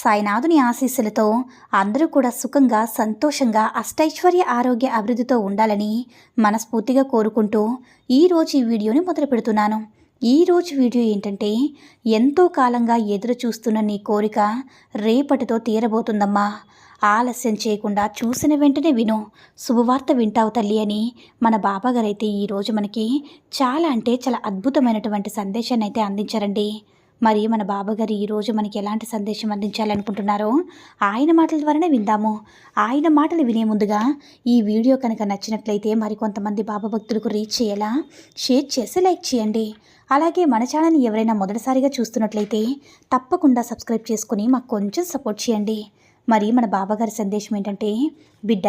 సాయినాథుని ఆశీస్సులతో అందరూ కూడా సుఖంగా సంతోషంగా అష్టైశ్వర్య ఆరోగ్య అభివృద్ధితో ఉండాలని మనస్ఫూర్తిగా కోరుకుంటూ ఈరోజు ఈ వీడియోని మొదలు పెడుతున్నాను. ఈరోజు వీడియో ఏంటంటే ఎంతో కాలంగా ఎదురు చూస్తున్న నీ కోరిక రేపటితో తీరబోతుందమ్మా. ఆలస్యం చేయకుండా చూసిన వెంటనే విను. శుభవార్త వింటావు తల్లి అని మన బాబాగారు అయితే ఈరోజు మనకి చాలా అంటే చాలా అద్భుతమైనటువంటి సందేశాన్ని అయితే అందించారండి. మరి మన బాబాగారు ఈరోజు మనకి ఎలాంటి సందేశం అందించాలనుకుంటున్నారో ఆయన మాటల ద్వారానే విందాము. ఆయన మాటలు వినే ముందుగా ఈ వీడియో కనుక నచ్చినట్లయితే మరికొంతమంది బాబా భక్తులకు రీచ్ చేయాలా షేర్ చేసి లైక్ చేయండి. అలాగే మన ఛానల్ని ఎవరైనా మొదటిసారిగా చూస్తున్నట్లయితే తప్పకుండా సబ్స్క్రైబ్ చేసుకుని మాకు కొంచెం సపోర్ట్ చేయండి. మరి మన బాబాగారి సందేశం ఏంటంటే బిడ్డ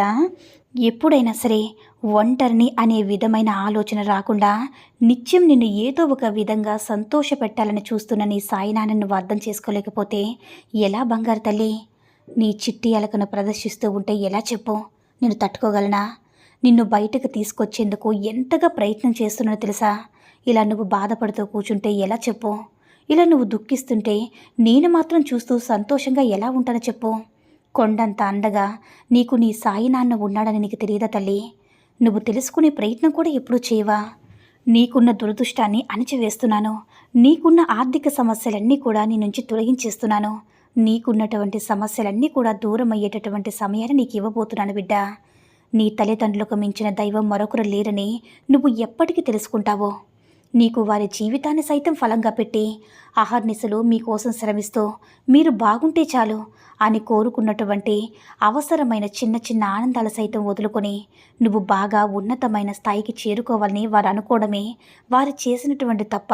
ఎప్పుడైనా సరే ఒంటరిని అనే విధమైన ఆలోచన రాకుండా నిత్యం నిన్ను ఏదో ఒక విధంగా సంతోష పెట్టాలని చూస్తున్న నీ సాయినాన్ని నువ్వు అర్థం చేసుకోలేకపోతే ఎలా బంగారు తల్లి? నీ చిట్టి అలకను ప్రదర్శిస్తూ ఉంటే ఎలా చెప్పు? నేను తట్టుకోగలనా? నిన్ను బయటకు తీసుకొచ్చేందుకు ఎంతగా ప్రయత్నం చేస్తున్నానో తెలుసా? ఇలా నువ్వు బాధపడుతూ కూర్చుంటే ఎలా చెప్పు? ఇలా నువ్వు దుఃఖిస్తుంటే నేను మాత్రం చూస్తూ సంతోషంగా ఎలా ఉంటానో చెప్పు. కొండంత అండగా నీకు నీ సాయి నాన్న ఉన్నాడని నీకు తెలియదా తల్లి? నువ్వు తెలుసుకునే ప్రయత్నం కూడా ఎప్పుడూ చేయవా? నీకున్న దురదృష్టాన్ని అణిచివేస్తున్నాను. నీకున్న ఆర్థిక సమస్యలన్నీ కూడా నీ నుంచి తొలగించేస్తున్నాను. నీకున్నటువంటి సమస్యలన్నీ కూడా దూరం అయ్యేటటువంటి సమయాన్ని నీకు ఇవ్వబోతున్నాను బిడ్డ. నీ తల్లిదండ్రులకు మించిన దైవం మరొకరు లేరని నువ్వు ఎప్పటికీ తెలుసుకుంటావో. నీకు వారి జీవితాన్ని సైతం ఫలంగా పెట్టి అహర్నిశలు మీకోసం శ్రమిస్తూ మీరు బాగుంటే చాలు అని కోరుకున్నటువంటి అవసరమైన చిన్న చిన్న ఆనందాలు సైతం వదులుకొని నువ్వు బాగా ఉన్నతమైన స్థాయికి చేరుకోవాలని వారు అనుకోవడమే వారు చేసినటువంటి తప్ప.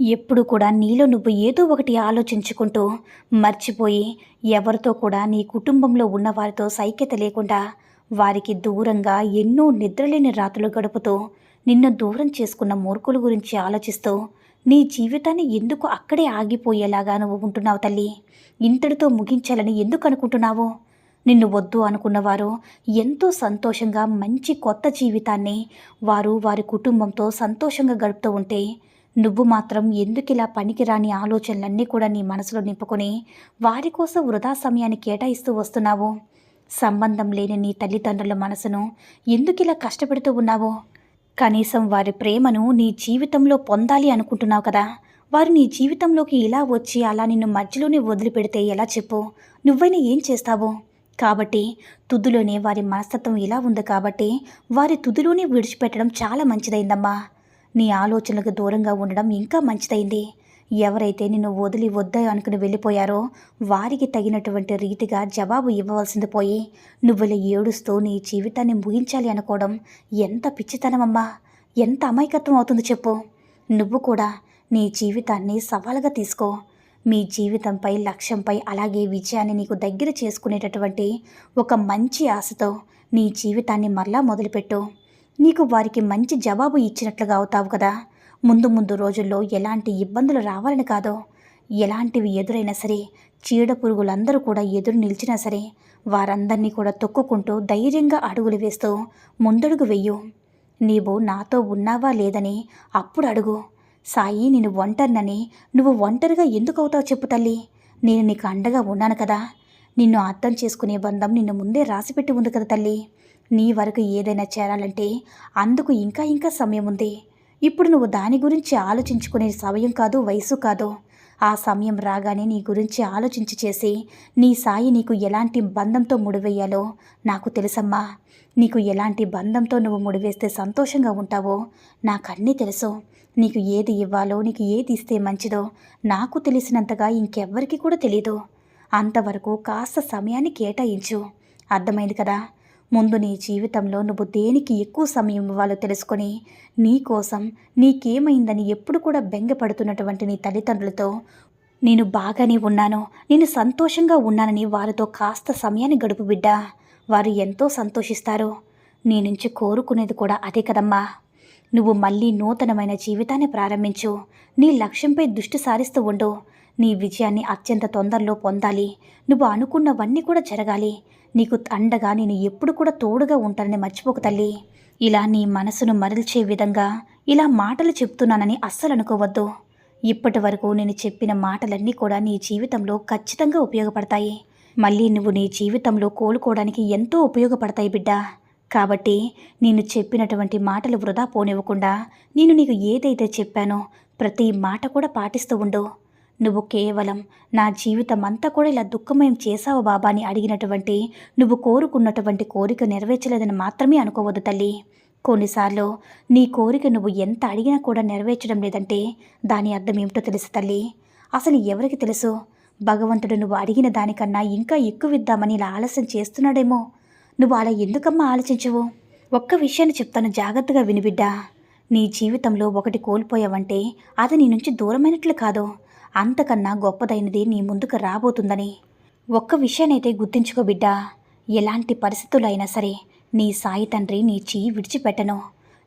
ఎప్పుడు కూడా నీలో నువ్వు ఏదో ఒకటి ఆలోచించుకుంటూ మర్చిపోయి ఎవరితో కూడా నీ కుటుంబంలో ఉన్నవారితో సైక్యత లేకుండా వారికి దూరంగా ఎన్నో నిద్రలేని రాత్రులు గడుపుతూ నిన్ను దూరం చేసుకున్న మూర్ఖుల గురించి ఆలోచిస్తూ నీ జీవితాన్ని ఎందుకు అక్కడే ఆగిపోయేలాగా నువ్వు ఉంటున్నావు తల్లి? ఇంతటితో ముగించాలని ఎందుకు అనుకుంటున్నావు? నిన్ను వద్దు అనుకున్నవారు ఎంతో సంతోషంగా మంచి కొత్త జీవితాన్ని వారు వారి కుటుంబంతో సంతోషంగా గడుపుతూ ఉంటే నువ్వు మాత్రం ఎందుకు ఇలా పనికిరాని ఆలోచనలన్నీ కూడా నీ మనసులో నింపుకొని వారి కోసం వృధా సమయాన్ని కేటాయిస్తూ వస్తున్నావు? సంబంధం లేని నీ తల్లిదండ్రుల మనసును ఎందుకిలా కష్టపెడుతూ ఉన్నావో? కనీసం వారి ప్రేమను నీ జీవితంలో పొందాలి అనుకుంటున్నావు కదా. వారు నీ జీవితంలోకి ఇలా వచ్చి అలా నిన్ను మధ్యలోనే వదిలిపెడితే ఎలా చెప్పు? నువ్వైనా ఏం చేస్తావు? కాబట్టి తుదిలోనే వారి మనస్తత్వం ఇలా ఉంది కాబట్టి వారి తుదిలోనే విడిచిపెట్టడం చాలా మంచిదైందమ్మా. నీ ఆలోచనలకు దూరంగా ఉండడం ఇంకా మంచిదైంది. ఎవరైతే నిన్ను వదిలి వద్ద అనుకుని వెళ్ళిపోయారో వారికి తగినటువంటి రీతిగా జవాబు ఇవ్వవలసింది పోయి నువ్వుల ఏడుస్తూ నీ జీవితాన్ని ముగించాలి అనుకోవడం ఎంత పిచ్చితనమమ్మా! ఎంత అమాయకత్వం అవుతుంది చెప్పు! నువ్వు కూడా నీ జీవితాన్ని సవాలుగా తీసుకో. మీ జీవితంపై లక్ష్యంపై అలాగే విజయాన్ని నీకు దగ్గర చేసుకునేటటువంటి ఒక మంచి ఆశతో నీ జీవితాన్ని మరలా మొదలుపెట్టు. నీకు వారికి మంచి జవాబు ఇచ్చినట్లుగా అవుతావు కదా. ముందు ముందు రోజుల్లో ఎలాంటి ఇబ్బందులు రావాలని కాదో. ఎలాంటివి ఎదురైనా సరే చీడ పురుగులందరూ కూడా ఎదురు నిలిచినా సరే వారందరినీ కూడా తొక్కుకుంటూ ధైర్యంగా అడుగులు వేస్తూ ముందడుగు వెయ్యు నీవు నాతో ఉన్నావా లేదని అప్పుడు అడుగు. సాయి నేను ఒంటరినని నువ్వు ఒంటరిగా ఎందుకు అవుతావు చెప్పు తల్లి. నేను నీకు అండగా ఉన్నాను కదా. నిన్ను అర్థం చేసుకునే బంధం నిన్ను ముందే రాసిపెట్టి ఉంది కదా తల్లి. నీ వరకు ఏదైనా చేరాలంటే అందుకు ఇంకా ఇంకా సమయం ఉంది. ఇప్పుడు నువ్వు దాని గురించి ఆలోచించుకునే సమయం కాదు వయసు కాదు. ఆ సమయం రాగానే నీ గురించి ఆలోచించి చేసి నీ సాయి నీకు ఎలాంటి బంధంతో ముడివేయాలో నాకు తెలుసమ్మా. నీకు ఎలాంటి బంధంతో నువ్వు ముడివేస్తే సంతోషంగా ఉంటావో నాకన్నీ తెలుసు. నీకు ఏది ఇవ్వాలో నీకు ఏది ఇస్తే మంచిదో నాకు తెలిసినంతగా ఇంకెవ్వరికి కూడా తెలీదు. అంతవరకు కాస్త సమయాన్ని కేటాయించు. అర్థమైంది కదా? ముందు నీ జీవితంలో నువ్వు దేనికి ఎక్కువ సమయం ఇవ్వాలో తెలుసుకొని నీ కోసం నీకేమైందని ఎప్పుడు కూడా బెంగపడుతున్నటువంటి నీ తల్లిదండ్రులతో నేను బాగానే ఉన్నాను నేను సంతోషంగా ఉన్నానని వారితో కాస్త సమయాన్ని గడుపు బిడ్డ. వారు ఎంతో సంతోషిస్తారు. నీ నుంచి కోరుకునేది కూడా అదే కదమ్మా. నువ్వు మళ్ళీ నూతనమైన జీవితాన్ని ప్రారంభించు. నీ లక్ష్యంపై దృష్టి సారిస్తూ ఉండు. నీ విజయాన్ని అత్యంత తొందరలో పొందాలి. నువ్వు అనుకున్నవన్నీ కూడా జరగాలి. నీకు అండగా నేను ఎప్పుడు కూడా తోడుగా ఉంటానని మర్చిపోకు తల్లి. ఇలా నీ మనసును మరల్చే విధంగా ఇలా మాటలు చెప్తున్నానని అస్సలు అనుకోవద్దు. ఇప్పటి వరకు నేను చెప్పిన మాటలన్నీ కూడా నీ జీవితంలో ఖచ్చితంగా ఉపయోగపడతాయి. మళ్ళీ నువ్వు నీ జీవితంలో కోలుకోవడానికి ఎంతో ఉపయోగపడతాయి బిడ్డ. కాబట్టి నేను చెప్పినటువంటి మాటలు వృధా పోనివ్వకుండా నేను నీకు ఏదైతే చెప్పానో ప్రతి మాట కూడా పాటిస్తూ ఉండు. నువ్వు కేవలం నా జీవితం అంతా కూడా ఇలా దుఃఖమయం చేశావు బాబా అని అడిగినటువంటి నువ్వు కోరుకున్నటువంటి కోరిక నెరవేర్చలేదని మాత్రమే అనుకోవద్దు తల్లి. కొన్నిసార్లు నీ కోరిక నువ్వు ఎంత అడిగినా కూడా నెరవేర్చడం లేదంటే దాని అర్థం ఏమిటో తెలుసు తల్లి. అసలు ఎవరికి తెలుసు? భగవంతుడు నువ్వు అడిగిన దానికన్నా ఇంకా ఎక్కువ ఇద్దామని ఇలా ఆలస్యం చేస్తున్నాడేమో. నువ్వు అలా ఎందుకమ్మా ఆలోచించవు? ఒక్క విషయాన్ని చెప్తాను జాగ్రత్తగా వినిబిడ్డా నీ జీవితంలో ఒకటి కోల్పోయావంటే అది నీ నుంచి దూరమైనట్లు కాదు. అంతకన్నా గొప్పదైనది నీ ముందుకు రాబోతుందని. ఒక్క విషయానైతే గుర్తించుకో బిడ్డా. ఎలాంటి పరిస్థితులైనా అయినా సరే నీ సాయి తండ్రి నీ చెయ్యి విడిచిపెట్టను.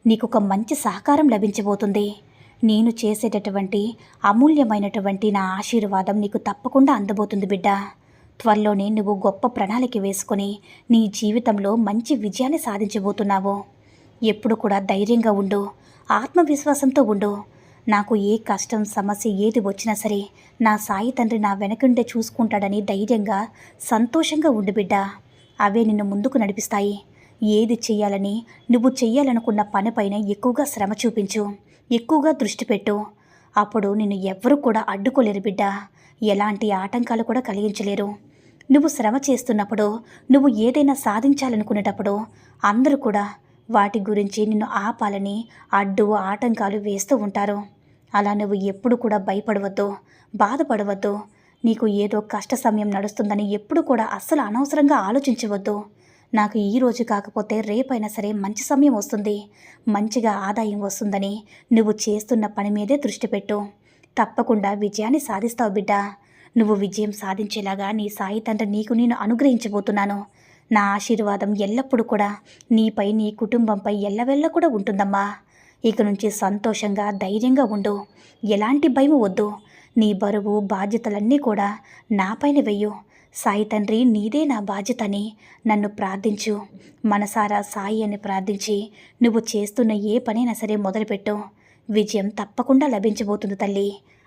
నీకొక మంచి సహకారం లభించబోతుంది. నేను చేసేటటువంటి అమూల్యమైనటువంటి నా ఆశీర్వాదం నీకు తప్పకుండా అందబోతుంది బిడ్డ. త్వరలోనే నువ్వు గొప్ప ప్రణాళిక వేసుకొని నీ జీవితంలో మంచి విజయాన్ని సాధించబోతున్నావు. ఎప్పుడు కూడా ధైర్యంగా ఉండు. ఆత్మవిశ్వాసంతో ఉండు. నాకు ఏ కష్టం సమస్య ఏది వచ్చినా సరే నా సాయి తండ్రి నా వెనకుండే చూసుకుంటాడని ధైర్యంగా సంతోషంగా ఉండు బిడ్డ. అవే నిన్ను ముందుకు నడిపిస్తాయి. ఏది చెయ్యాలని నువ్వు చెయ్యాలనుకున్న పనిపైన ఎక్కువగా శ్రమ చూపించు ఎక్కువగా దృష్టి పెట్టు. అప్పుడు నిన్ను ఎవ్వరూ కూడా అడ్డుకోలేరు బిడ్డ. ఎలాంటి ఆటంకాలు కూడా కలిగించలేరు. నువ్వు శ్రమ చేస్తున్నప్పుడు నువ్వు ఏదైనా సాధించాలనుకునేటప్పుడు అందరూ కూడా వాటి గురించి నిన్ను ఆపాలని అడ్డు ఆటంకాలు వేస్తూ ఉంటారు. అలా నువ్వు ఎప్పుడు కూడా భయపడవద్దు బాధపడవద్దు. నీకు ఏదో కష్ట సమయం నడుస్తుందని ఎప్పుడు కూడా అస్సలు అనవసరంగా ఆలోచించవద్దు. నాకు ఈ రోజు కాకపోతే రేపైనా సరే మంచి సమయం వస్తుంది. మంచిగా ఆదాయం వస్తుందని నువ్వు చేస్తున్న పని మీదే దృష్టి పెట్టు. తప్పకుండా విజయాన్ని సాధిస్తావు బిడ్డ. నువ్వు విజయం సాధించేలాగా నీ సాయి తండ్రి నీకు నేను అనుగ్రహించబోతున్నాను. నా ఆశీర్వాదం ఎల్లప్పుడూ కూడా నీపై నీ కుటుంబంపై ఎల్లవెల్ల కూడా ఉంటుందమ్మా. ఇక నుంచి సంతోషంగా ధైర్యంగా ఉండు. ఎలాంటి భయం వద్దు. నీ బరువు బాధ్యతలన్నీ కూడా నాపైన వెయ్యు సాయి తండ్రి నీదే నా బాధ్యతని నన్ను ప్రార్థించు. మనసారా సాయి అని ప్రార్థించి నువ్వు చేస్తున్న ఏ పనైనా సరే మొదలుపెట్టు. విజయం తప్పకుండా లభించబోతుంది తల్లి.